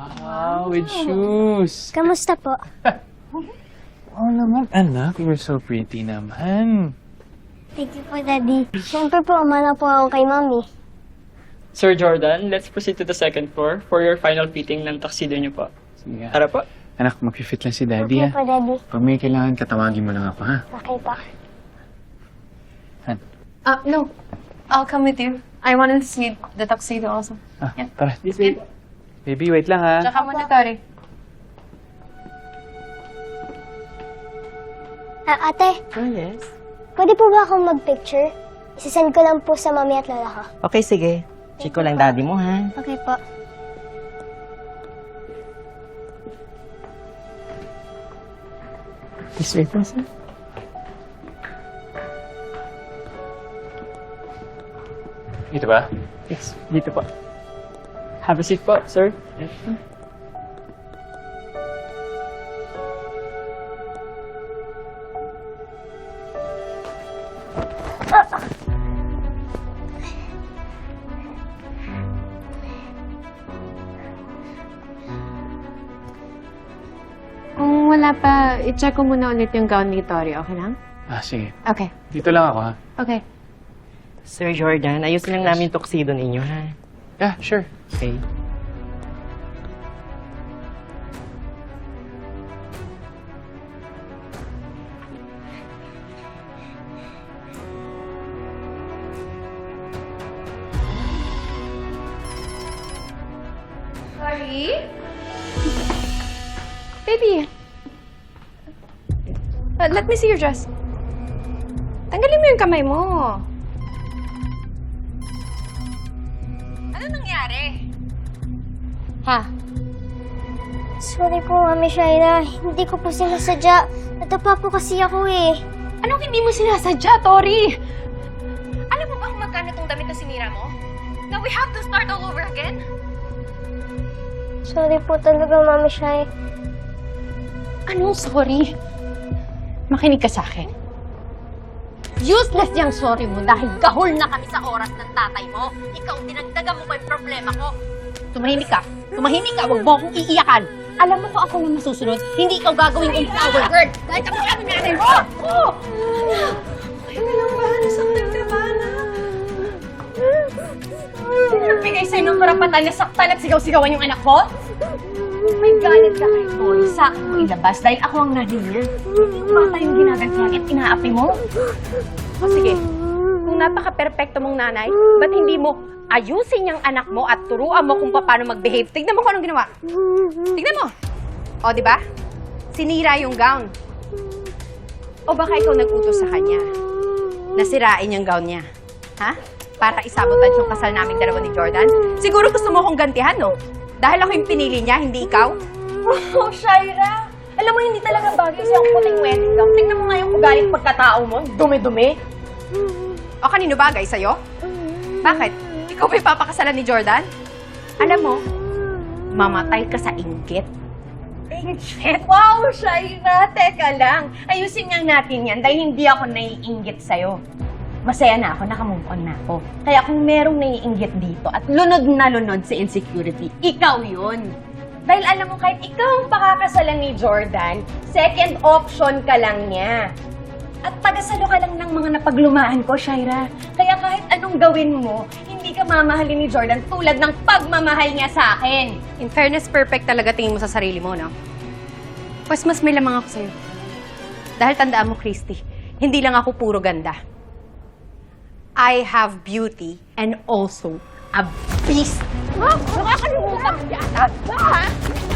Wow, with shoes. Kamusta po? Oh naman, anak, you're so pretty naman. Thank you po, Daddy. Siyempre po, umana po ako kay Mami. Sir Jordan, let's proceed to the second floor for your final fitting ng tuxedo niyo po. Sige. Tara po. Anak, mag-fit lang si Daddy, Okay ha? po, Daddy. Pag may kailangan ka, tawagin mo lang ako, ha? Okay pa. Uh, no. I'll come with you. I wanted to see the tuxedo also. Ah, Yeah. tara. This way. Baby, wait lang, ha? Tsaka muna, Tori. Ah, ate, Oh, yes. pwede po ba akong mag-picture? Isasend ko lang po sa Mami at Lola ko. Okay, sige. Check ko lang daddy mo, ha? Okay po. This way, please. Dito ba? Yes, dito po. Have a seat po, sir. Kung wala pa, i-check ko muna ulit yung gown ni Tori. Okay lang? Ah, sige. Okay. Dito lang ako, ha? Okay. Sir Jordan, ayusin lang namin yung tuxedo ninyo, ha? Yeah, sure. Okay. Sorry? Baby. Uh, let me see your dress. Tanggalin mo yung kamay mo. Ano nangyari? Ha? Sorry po, Mami Shaira. Hindi ko po sinasadya. Natapa po kasi ako eh. Anong hindi mo sinasadya, Tori? Alam mo ba kung magkano tong damit na sinira mo? Now we have to start all over again? Sorry po talaga, Mami Shai. Anong sorry? Makinig ka sa akin. Useless yung sorry mo dahil gahol na kami sa oras ng tatay mo. Ikaw, dinagdagan mo pa yung problema ko. Tumahimik ka. Tumahimik ka. Huwag mo akong iiyakan. Alam mo ko ako na masusunod. Hindi ikaw gagawin yung flower girl. Dahil kami kami natin. Oh! Ano lang ba? Nasaktan ka ba, Sino nagbigay sa'yo ng karapatan na saktan at sigaw-sigawan yung anak ko? May galit ka kay Boy. Sa akin mo ilabas dahil ako ang nanay niya. Bata yung ginagantihan at inaapi mo. O sige, kung napaka-perpekto mong nanay, ba't hindi mo ayusin yung anak mo at turuan mo kung paano mag-behave? Tignan mo kung anong ginawa. Tignan mo. O, di ba? Sinira yung gown. O baka ikaw nag-utos sa kanya. Nasirain yung gown niya. Ha? Para isabotage yung kasal naming dalawa ni Jordan? Siguro gusto mo kong gantihan, no? Dahil ako yung pinili niya, hindi ikaw? Oh, Shaira! Alam mo, hindi talaga bagay sa'yo ang puting wedding gown. Tingnan mo nga yung ugaling pagkatao mo. Dumi-dumi. O kanino bagay sa'yo? Bakit? Ikaw ba ipapakasalan ni Jordan? Alam mo, mamatay ka sa inggit. Inggit? Wow, Shaira! Teka lang. Ayusin nga natin yan dahil hindi ako naiinggit sa'yo. Masaya na ako, nakamove on na ako. Kaya kung merong naiinggit dito at lunod na lunod sa insecurity, ikaw yun. Dahil alam mo, kahit ikaw ang pakakasalan ni Jordan, second option ka lang niya. At pagasalo ka lang ng mga napaglumaan ko, Shaira. Kaya kahit anong gawin mo, hindi ka mamahalin ni Jordan tulad ng pagmamahal niya sa akin. In fairness, perfect talaga tingin mo sa sarili mo, no? Pues mas may lamang ako sa'yo. Dahil tandaan mo, Christy, hindi lang ako puro ganda. I have beauty and also a beast.